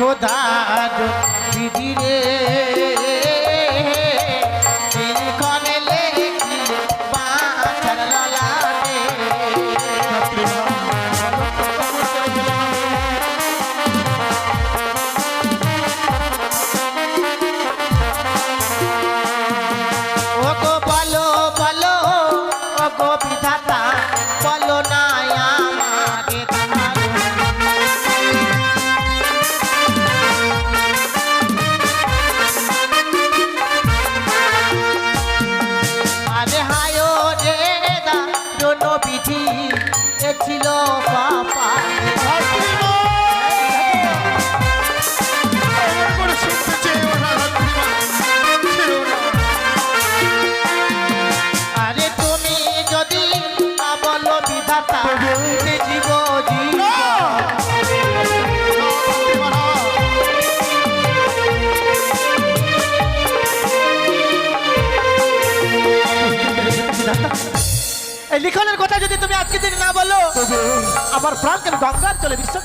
খোদার বিধি রে। লিখনের কথা যদি তুমি আজকে দিন না বলো আমার প্রাণ কেন গঙ্গার চলে বিশ্ব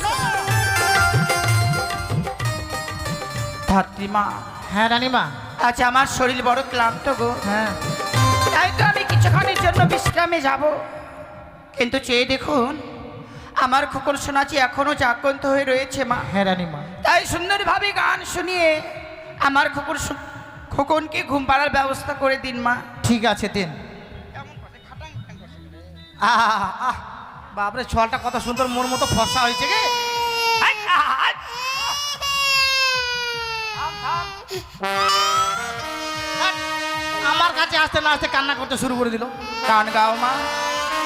ধাত্রীমা হ্যাঁ রানীমা। আজ আমার শরীর বড় ক্লান্ত গো। হ্যাঁ। তাই তো আমি কিছুক্ষণের জন্য বিশ্রামে যাব। কিন্তু চেয়ে দেখুন আমার খোকন শোনাচ্ছি এখনও জাগ্রন্ত হয়ে রয়েছে মা। হ্যাঁ রানীমা। তাই সুন্দরভাবে গান শুনিয়ে আমার খোকন খোকনকে ঘুম পাড়ার ব্যবস্থা করে দিন মা। ঠিক আছে দিন। আহ বাপরে ছলটা কত সুন্দর মোর মতো ফর্সা হয়েছে গে। আমার কাছে আসতে না আসতে কান্না করতে শুরু করে দিল। কান গাও মা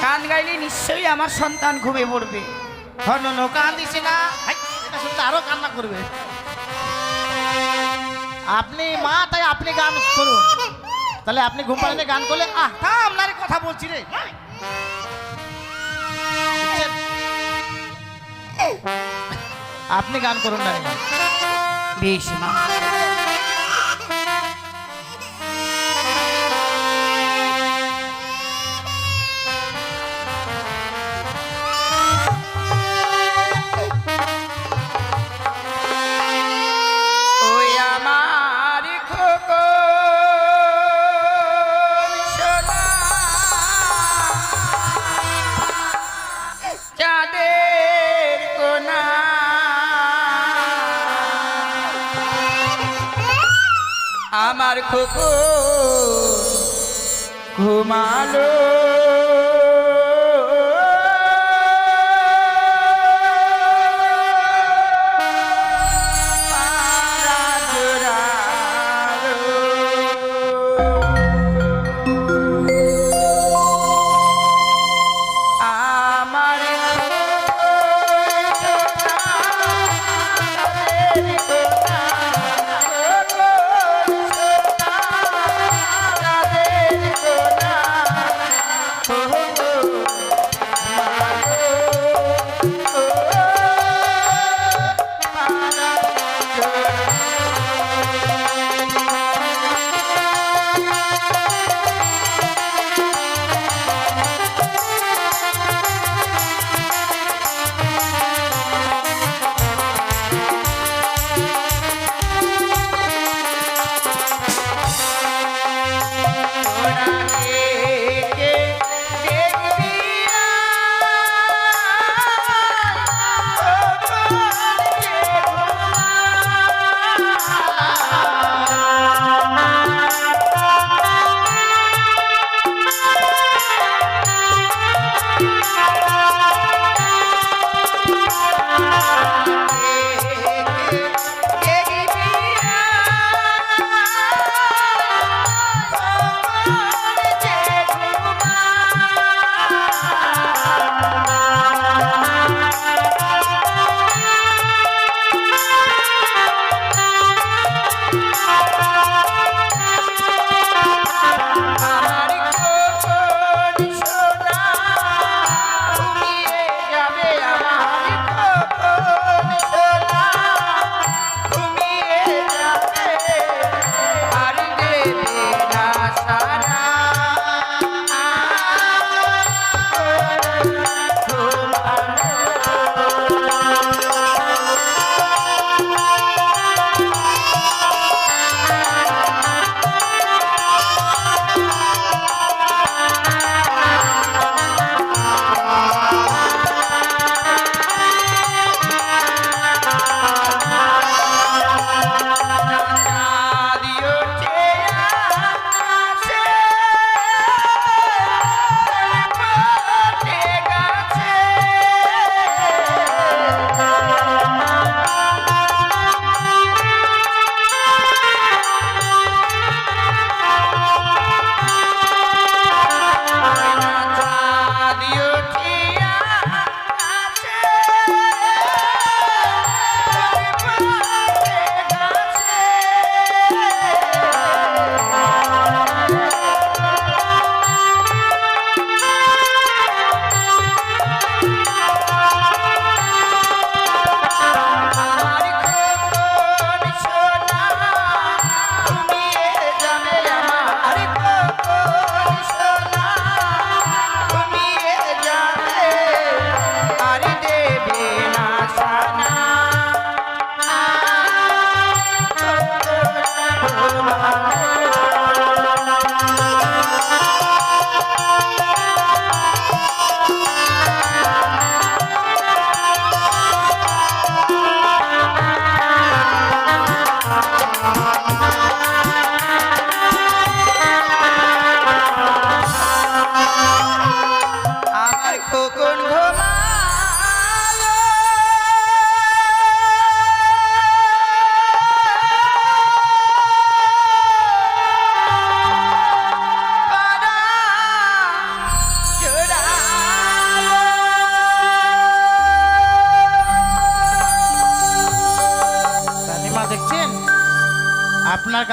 গান গাইলে নিশ্চয়ই আমার সন্তান ঘুমে পড়বে। কান দিছি না। হাই, এটা শুনতে আরও কান্না করবে। আপনি মা তাই আপনি গান করুন। তাহলে আপনি ঘুম পাড়াতে গান করলে আহ থাম না কথা বলছি রে। আপনি গান করুন না রে। বেশ মা খোকন ঘুমালো।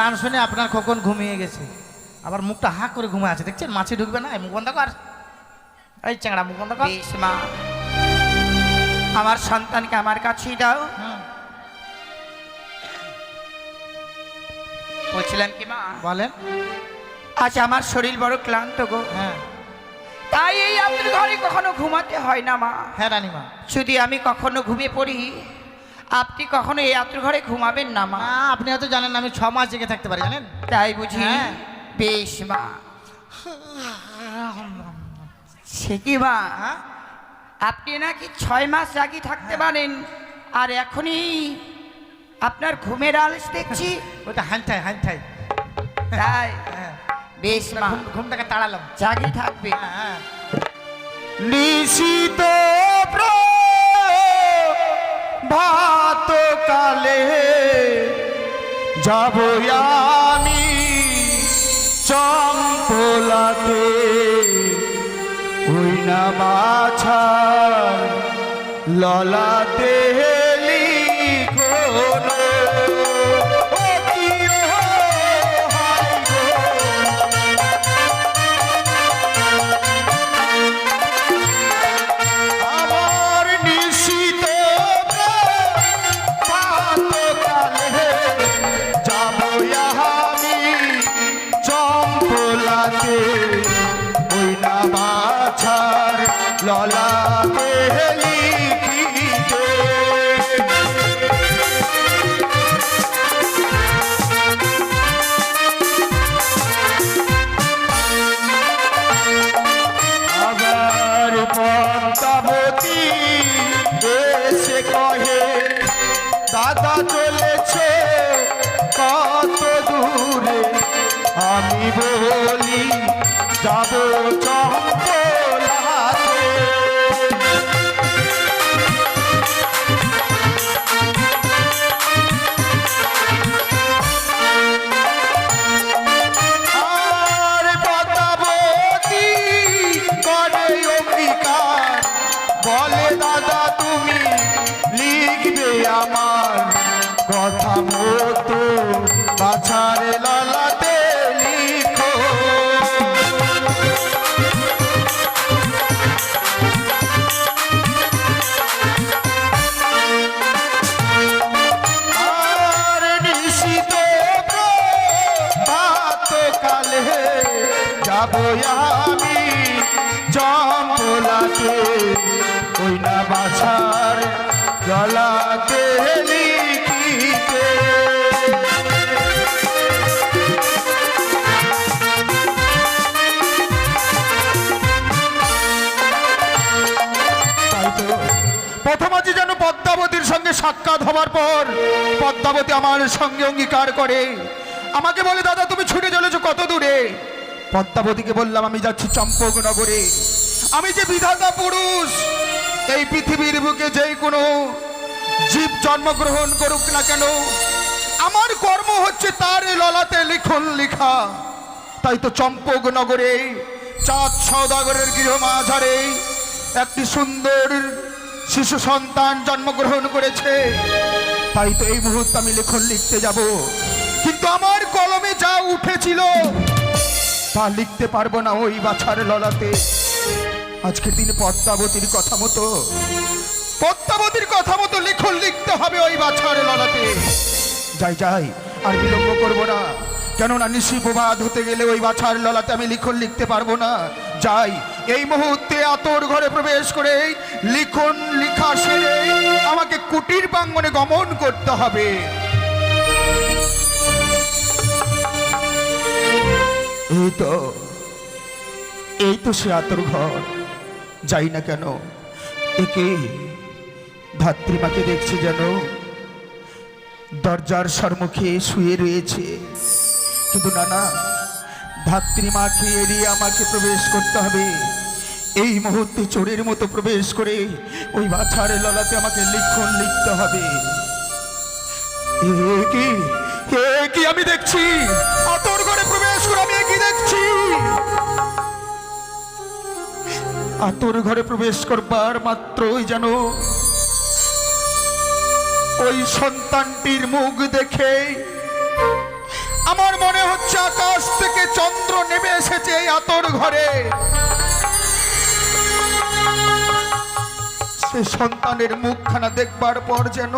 গান শুনে আপনার খোকন ঘুমিয়ে গেছে। আবার মুখটা হাঁ করে ঘুমিয়ে আছে দেখছেন? মাছি ঢুকবে না? মুখ বন্ধ কর। এই চ্যাংড়া মুখ বন্ধ কর। মা আমার সন্তানকে আমার কাছেই দাও। বলছিলাম কি মা? বলেন। আজ আমার শরীর বড় ক্লান্ত গো। হ্যাঁ। তাই এই আপনার ঘরে কখনো ঘুমাতে হয় না মা। হ্যাঁ রানিমা। যদি আমি কখনো ঘুমিয়ে পড়ি আপনি কখনো এই আত্র ঘরে ঘুমাবেন না মা? আপনি হয়তো জানেন আমি ছ মাস জেগে থাকতে পারি জানেন? তাই বুঝি? হ্যাঁ। বেশ মা। সে কি মা? হ্যাঁ? আপনি নাকি ছয় মাস জাগি থাকতে পারেন আর এখনই আপনার ঘুমের আলস দেখছি। ওটা হানঠাই হানঠাই। তাই? হ্যাঁ। বেশ মা। ঘুম- ঘুমটাকে তাড়ালাম। জাগি থাকবে। হ্যাঁ হ্যাঁ। নিশিত ভাত কালে যাব আমি চম্পলাতে। ওই না বাছা ললাতে লিখো যাব যাব আমি চম্পলাতে ওই না বাছার গলাতে লিখিতে। তাই যেন পদ্মাবতীর সঙ্গে সাক্ষাৎ হওয়ার পর। পদ্মাবতী আমার সঙ্গে অঙ্গীকার করে। আমাকে বলে, দাদা, তুমি ছুটে চলেছো কত দূরে? পদ্মাবতীকে বললাম, আমি যাচ্ছি চম্পক নগরে। আমি যে বিধাতা পুরুষ, এই পৃথিবীর বুকে যেই কোনো জীব জন্মগ্রহণ করুক না কেন, আমার কর্ম হচ্ছে তার ললাতে লিখন লিখা। তাই তো চম্পক নগরে, চাঁদ সৌদাগরের গৃহ মাঝারে একটি সুন্দর শিশু সন্তান জন্মগ্রহণ করেছে। তাই তো এই মুহূর্তে আমি লেখন লিখতে যাব। কিন্তু আমার কলমে যা উঠেছিল তা লিখতে পারব না ওই বাছার ললাতে। আজকের দিন পদ্মাবতীর কথা মতো, পদ্মাবতীর কথা মতো লিখন লিখতে হবে ওই বাছার ললাতে। যাই যাই, আর বিলম্ব করব না। কেননা নিশি প্রবাদ হতে গেলে ওই বাছার ললাতে আমি লিখন লিখতে পারব না। যাই, এই মুহূর্তে আতর ঘরে প্রবেশ করে লিখন, লিখা সেরে আমাকে কুটির প্রাঙ্গনে গমন করতে হবে। এই তো এই তো সে আতর ঘর। যাই না কেন, একে ধাত্রীমাকে দেখছি যেন দরজার সম্মুখে শুয়ে রয়েছে। কিন্তু না না ধাত্রীমাকে এড়িয়ে আমাকে প্রবেশ করতে হবে। এই মুহূর্তে চোরের মতো প্রবেশ করে ওই বাছার ললাতে আমাকে লিখন লিখতে হবে। কি আমি দেখছি? আতর ঘরে প্রবেশ করে। আতর ঘরে প্রবেশ করবার মাত্রই যেন ওই সন্তানটির মুখ দেখে আমার মনে হচ্ছে আকাশ থেকে চন্দ্র নেমে এসেছে এই আতর ঘরে। সে সন্তানের মুখখানা দেখবার পর যেন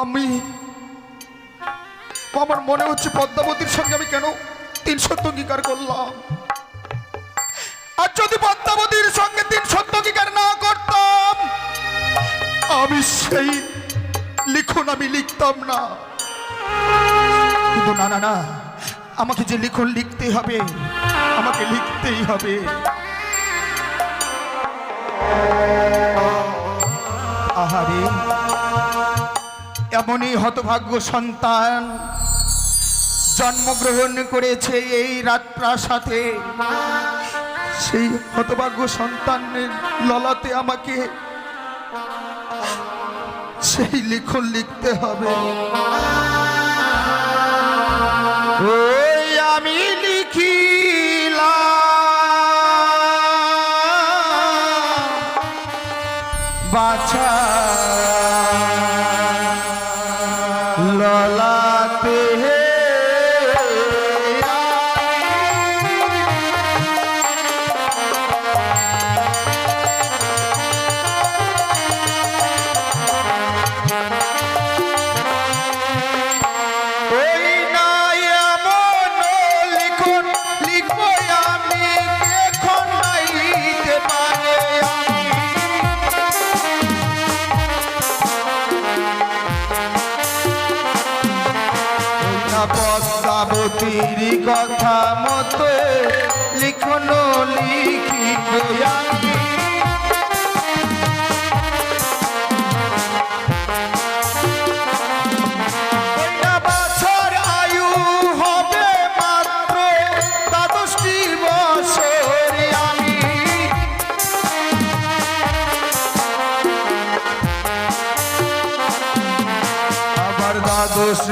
আমি আমার মনে হচ্ছে পদ্মাবতীর সঙ্গে আমি কেন তিন সত্য অঙ্গীকার করলাম? আর যদি পদ্মাবতীর সঙ্গে তিন সত্য অঙ্গীকার না করতাম, আমি সেই লিখন আমি লিখতাম না। কিন্তু না না না, আমাকে যে লিখন লিখতে হবে, আমাকে লিখতেই হবে। আহারে এমনই হতভাগ্য সন্তান জন্মগ্রহণ করেছে এই রাজপ্রাসাদে সেই হতভাগ্য সন্তানের ললাতে আমাকে সেই লিখন লিখতে হবে। ওই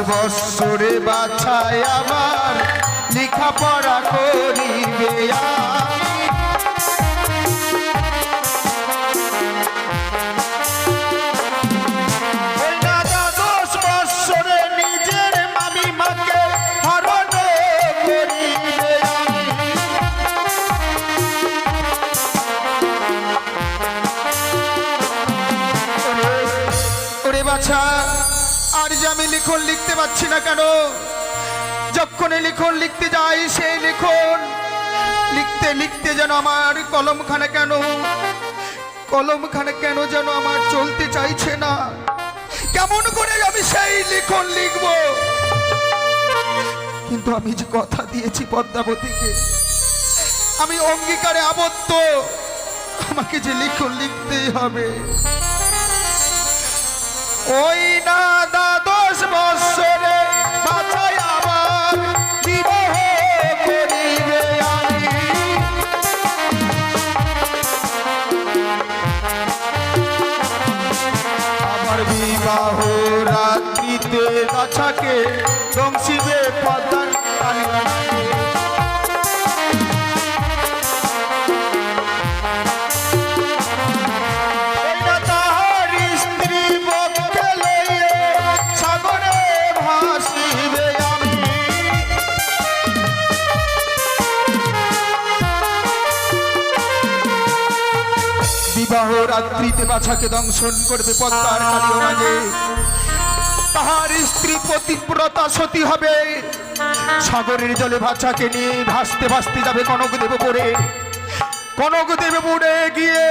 বৎসরে বাছায় আমার লেখাপড়া করিবে বাছা। আর যে আমি লিখন লিখতে পারছি না কেন? যখন এই লিখন লিখতে যাই সেই লিখন লিখতে লিখতে যেন আমার কলমখানা কেন? কলমখানা কেন যেন আমার চলতে চাইছে না? কেমন করে আমি সেই লিখন লিখব? কিন্তু আমি যে কথা দিয়েছি পদ্মাবতীকে, আমি অঙ্গীকারে আবদ্ধ। আমাকে যে লিখন লিখতেই হবে। ওই না দ্বাদশ বৎসরে বাছাই আবার বিবাহ করিবে আমি আমার বিবাহ রাত্রিতে বাছাকে দংশিবে পদ্মার কালিমাকে রাত্রিতে বাছাকে দংশন করবে পদ্মার কালীয় মাঝে তাহার স্ত্রী পতিব্রতা সতী হবে। সাগরের জলে বাচ্চাকে নিয়ে ভাসতে ভাসতে যাবে কনকদেব পরে কনকদেব পড়ে গিয়ে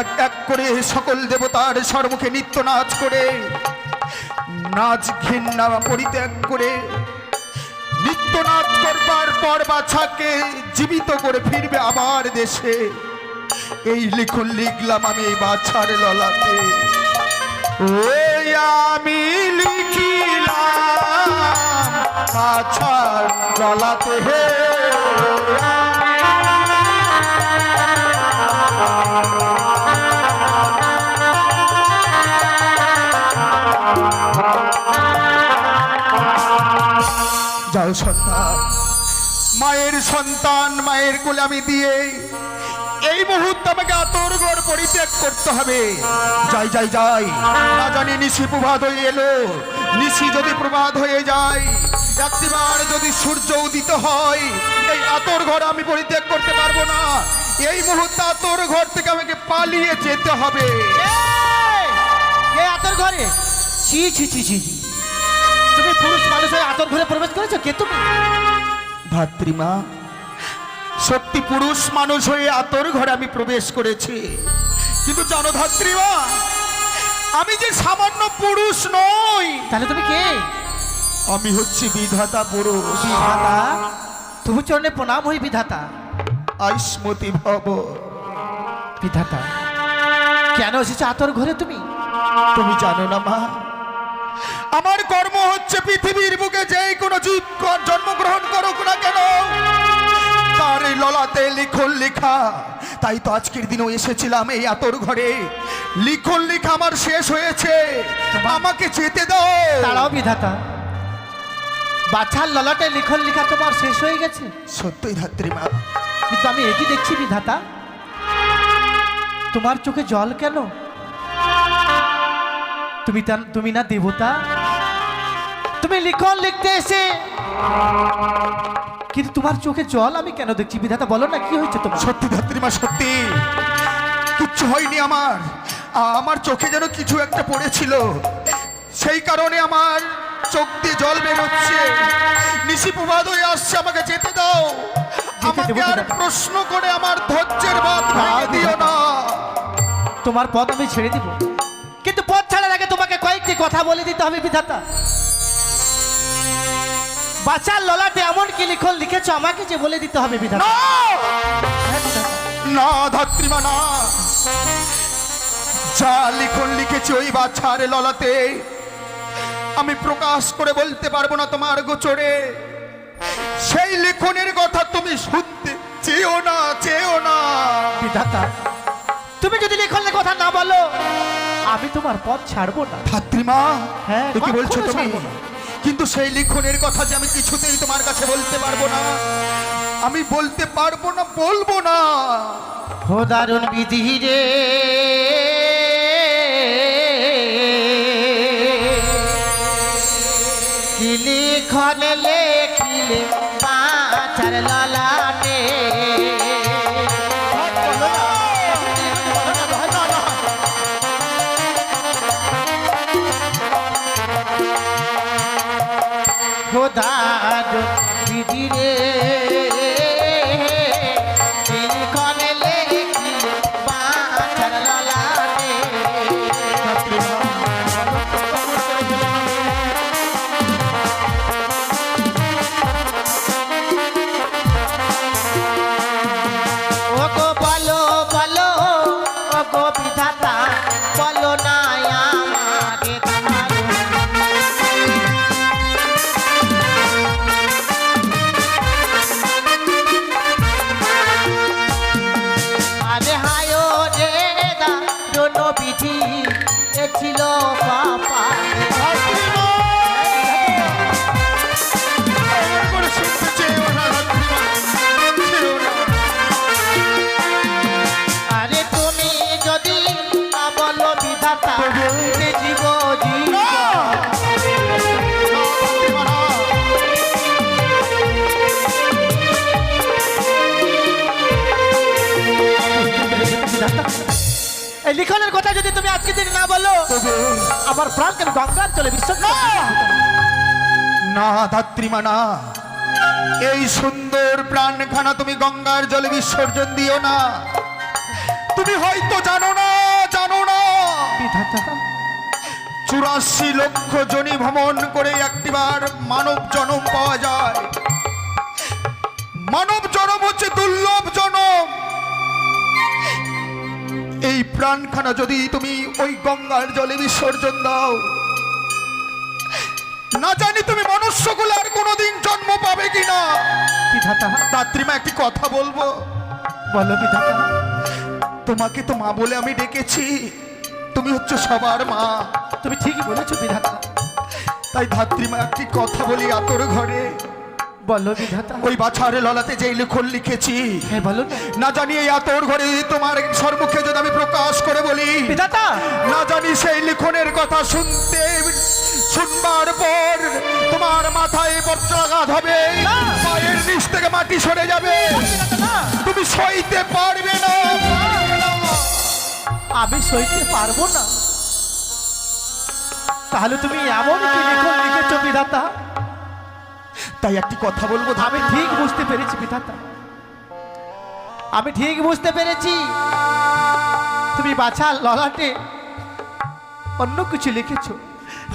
এক এক করে সকল দেবতার সর্মুখে নৃত্য নাচ করে, নাচ ঘেন্না পরিত্যাগ করে নৃত্য নাচ করবার পর বাছাকে জীবিত করে ফিরবে আবার দেশে। এই লিখন, লিখলাম আমি বাচ্চার ললাতে। ওই আমি লিখিলাম বাছার ললাতে হে। যাও সন্তান, মায়ের সন্তান, মায়ের কোলে আমি দিয়ে এই মুহূর্তে আমাকে আতর ঘর পরিত্যাগ করতে হবে। যাই যাই যাই। না জানি নিশি প্রভাত হয়ে এলো। নিশি যদি প্রভাত হয়ে যায় একটিবার যদি সূর্য উদিত হয় এই আতর ঘর আমি পরিত্যাগ করতে পারব না। এই মুহূর্তে আতর ঘর থেকে আমাকে পালিয়ে যেতে হবে। আতর ঘরে? ছি ছি ছি ছি। তুমি পুরুষ মানুষ হয়ে আতর ঘরে প্রবেশ করেছ? কে তুমি? ধাত্রীমা সত্যি পুরুষ মানুষ হয়ে আতর ঘরে আমি প্রবেশ করেছি। কিন্তু জানো ধাত্রীমা আমি যে সামান্য পুরুষ নই। তাহলে তুমি কে? আমি হচ্ছি বিধাতা পুরুষ। বিধাতা? তবু চরণে প্রণাম হই বিধাতা। আইসমতি ভব। বিধাতা কেন এসেছ আতর ঘরে তুমি? তুমি জানো না মা আমার কর্ম হচ্ছে পৃথিবীর বুকে যে কোনো জীব জন্মগ্রহণ করুক না কেন এই ললাতে লিখন লেখা। তাই তো আজকের দিনও এসেছিলাম এই আতর ঘরে। লিখন লেখা আমার শেষ হয়েছে। আমাকে যেতে দাও। তারাও বিধাতা। বাছার ললাটে লিখন লেখা তোমার শেষ হয়ে গেছে। সত্যই ধাত্রীমা কিন্তু আমি একই দেখছি বিধাতা। তোমার চোখে জল কেন? তুমি তুমি না দেবতা? তুমি লিখন লিখতে এসে কিন্তু তোমার চোখে জল আমি কেন দেখছি? বিধাতা বলো না কি হয়েছে তোমার? সত্যি ধাত্রীমা সত্যি। কিচ্ছু হয়নি আমার। আমার চোখে যেন কিছু একটা পড়েছিল। সেই কারণে আমার চোখ দিয়ে জল বেরোচ্ছে। নিশি প্রবাদ হয়ে আসছে আমাকে যেতে দাও। আমাকে আর প্রশ্ন করে আমার ধৈর্যের বাদ ভেঙে দিও না। তোমার পথ আমি ছেড়ে দিব। কিন্তু পথ ছাড়ার আগে তোমাকে কয়েকটি কথা বলে দিতে হবে বিধাতা। বাচ্চার ললাটে এমন কি লিখন লিখেছ? আমাকে যে বলে দিতে হবে বিধাতা। না! ধাত্রীমা না যা লিখন লিখেছি ওই বাচ্চার ললাতে আমি প্রকাশ করে বলতে পারব না তোমার গোচরে। সেই লিখনের কথা তুমি শুনতে চেও না চেও না। বিধাতা তুমি যদি লিখনের কথা না বলো আমি তোমার পথ ছাড়বো না। ধাত্রীমা হ্যাঁ, কি বলছো তুমি। কিন্তু সেই লিখনের কথা যে আমি কিছুতেই তোমার কাছে বলতে পারব না। আমি বলতে পারব না, বলব না। হো দারুণ বিধি রে। লিখন লেখিলে খোদার দিদি রে বলো আমার প্রাণ কেন গঙ্গার চলে বিশ্বাস না! ধাত্রীমা না এই সুন্দর প্রাণখানা তুমি গঙ্গার জলে বিসর্জন দিও না। তুমি হয়তো জানো না জানো না। চুরাশি লক্ষ জনি ভ্রমণ করে একটিবার মানব জনম পাওয়া যায়। প্রাণখানা যদি তুমি ওই গঙ্গার জলে বিসর্জন দাও না জানি তুমি মনুষ্যগুলো আর কোনোদিন জন্ম পাবে কিনা। বিধাতা রাত্রিমা একটি কথা বলব। বলো বিধাতা তোমাকে তো মা বলে আমি ডেকেছি। তুমি হচ্ছে সবার মা। তুমি ঠিকই বলেছ বিধাতা তাই ধাত্রীমা একটি কথা বলি আতর ঘরে। বলো বিধাতা। ওই বাছারে ললাতে লিখন লিখেছি। হ্যাঁ বলো না। না জানি এই আতর ঘরে তোমার সম্মুখে যদি আমি সেই লিখনের কথা শুনতে শুনবার পর তোমার মাথায় বজ্রাঘাত হবে। না। পায়ের নিচ থেকে মাটি সরে যাবে। তুমি সইতে পারবে না পারবে না। আমি সইতে পারব না। তাহলে তুমি এমন কি লিখন লিখেছো বিধাতা? তাই একটি কথা বলব আমি ঠিক বুঝতে পেরেছি বিধাতা আমি ঠিক বুঝতে পেরেছি। তুমি বাছা ললাটে অন্য কিছু লিখেছো।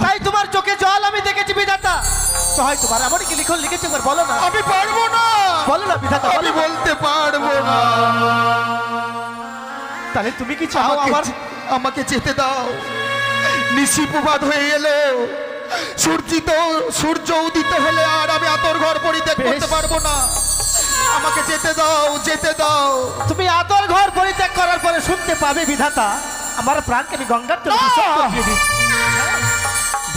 তাই তোমার চোখে জল আমি দেখেছি বিধাতা তো হয় তোমার এমন কি লিখন লিখেছো একবার বলো না। আমি পারব না। বলো না বিধাতা আমি বলতে পারব না। তাহলে তুমি কি চাও আমার আমাকে যেতে দাও। নিশি প্রভাত হয়ে এলো। সূর্যিত সূর্য উদিত হলে আর আমি আতর ঘর পরিত্যাগ। করতে পারব না। আমাকে যেতে দাও যেতে দাও। তুমি আতর ঘর পরিত্যাগ করার পরে শুনতে পাবে বিধাতা আমার প্রাণকে আমি গঙ্গার জল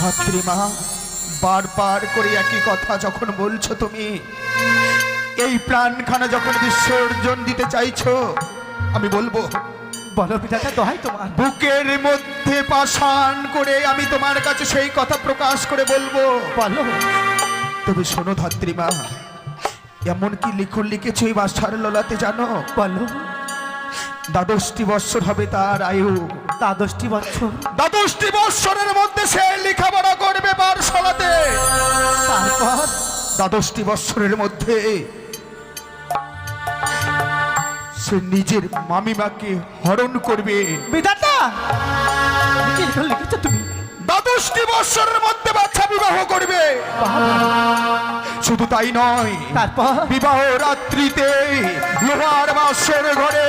ভাতৃমা বারবার করে একই কথা যখন বলছো তুমি এই প্রাণখানা যখন বিসর্জন দিতে চাইছো আমি বলব বলো বিধাতা দোহাই তোমার। বুকের মধ্যে পাষাণ করে আমি তোমার কাছে সেই কথা প্রকাশ করে বলব। বলো। তবে শোনো ধাত্রীমা এমন কি লিখন লিখেছো এই বাসার ললাতে জানো? বলো। দ্বাদশটি বৎসর হবে তার আয়ু। দ্বাদশটি বছর দ্বাদশটি বৎসরের মধ্যে সে লেখাপড়া করবে পাঠশালাতে। তারপর? দ্বাদশটি বৎসরের মধ্যে সে নিজের মামিমাকে হরণ করবে। বিধাতা লিখেছো তুমি। দ্বাদশটি বৎসরের মধ্যে বাচ্চা বিবাহ করবে। শুধু তাই নয় তারপর? বিবাহ রাত্রিতে লোহার বাসর ঘরে?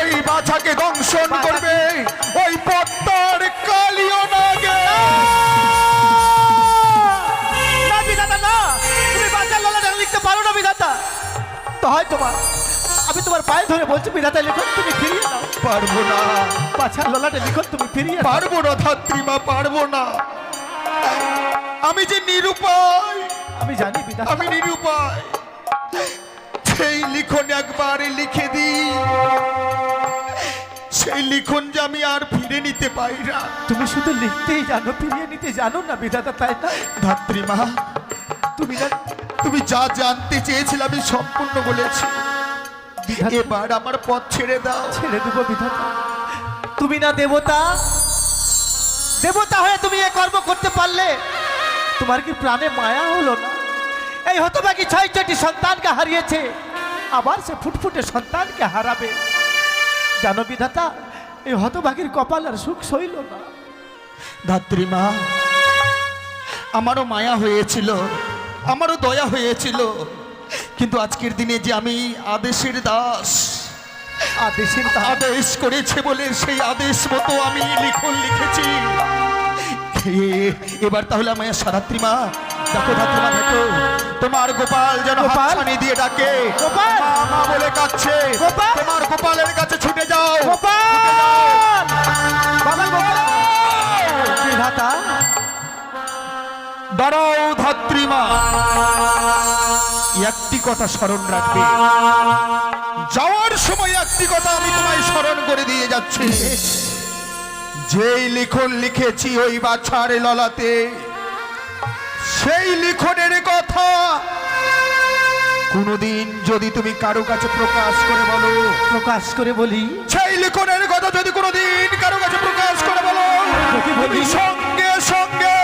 এই বাছাকে দংশন? করবে। ওই পদ্মার কালিও নাগে। না বিধাতা না। তুমি বাচ্চার ললাটা লিখতে পারো না বিধাতা তো হয় তোমার আমি তোমার পায়ে ধরে বলছি বিধাতা লিখন তুমি ফিরিয়ে দাও। পারব না। বাচ্চার ললাটা লিখন তুমি ফিরিয়ে পারব না ধাত্রীমা পারব না। আমি যে নিরুপায় আমি জানি বিধাতা। আমি নিরুপায়। সেই লিখন একবার লিখে দিই। সেই লিখন যে আমি আর ফিরে নিতে পাই না। তুমি শুধু লিখতেই জানো ফিরিয়ে নিতে জানো না বিধাতা তাই না? ধাত্রীমা তুমি তুমি যা জানতে চেয়েছিলে আমি সম্পূর্ণ বলেছি। এবার আমার পথ ছেড়ে দাও। ছেড়ে দেবো বিধাতা। তুমি না দেবতা? দেবতা হয়ে তুমি এ কর্ম করতে পারলে? তোমার কি প্রাণে মায়া হলো না? এই হতবাকি ছয় ছয়টি সন্তানকে হারিয়েছে। আবার সে ফুটফুটে সন্তানকে হারাবে। জানো বিধাতা এই হতবাকির কপাল আর সুখ সইল না। ধাত্রীমা আমারও মায়া হয়েছিল আমারও দয়া হয়েছিল। কিন্তু আজকের দিনে যে আমি আদেশের দাস আদেশের আদেশ করেছে বলে সেই আদেশ মতো আমি লিখন লিখেছি। এবার তাহলে আমি সারাত্রিমা দেখো ধাত্রীমা দেখো। তোমার গোপাল যেন? হাতছানি দিয়ে ডাকে। গোপাল? মা বলে কাচ্ছে গোপাল? তোমার গোপালের কাছে ছুটে যাও। গোপাল? বাবা গোপাল বিধাতা দাঁড়াও ধাত্রীমা একটি কথা স্মরণ রাখবে। যাওয়ার সময় একটি কথা আমি তোমায় স্মরণ করে দিয়ে যাচ্ছি। যেই লিখন লিখেছি ওই বাছার ললাতে সেই লিখনের কথা কোনদিন যদি তুমি কারও কাছে প্রকাশ করে বলো। প্রকাশ করে বলি। সেই লিখনের কথা যদি কোনোদিন কারও কাছে প্রকাশ করে বলো। সঙ্গে সঙ্গে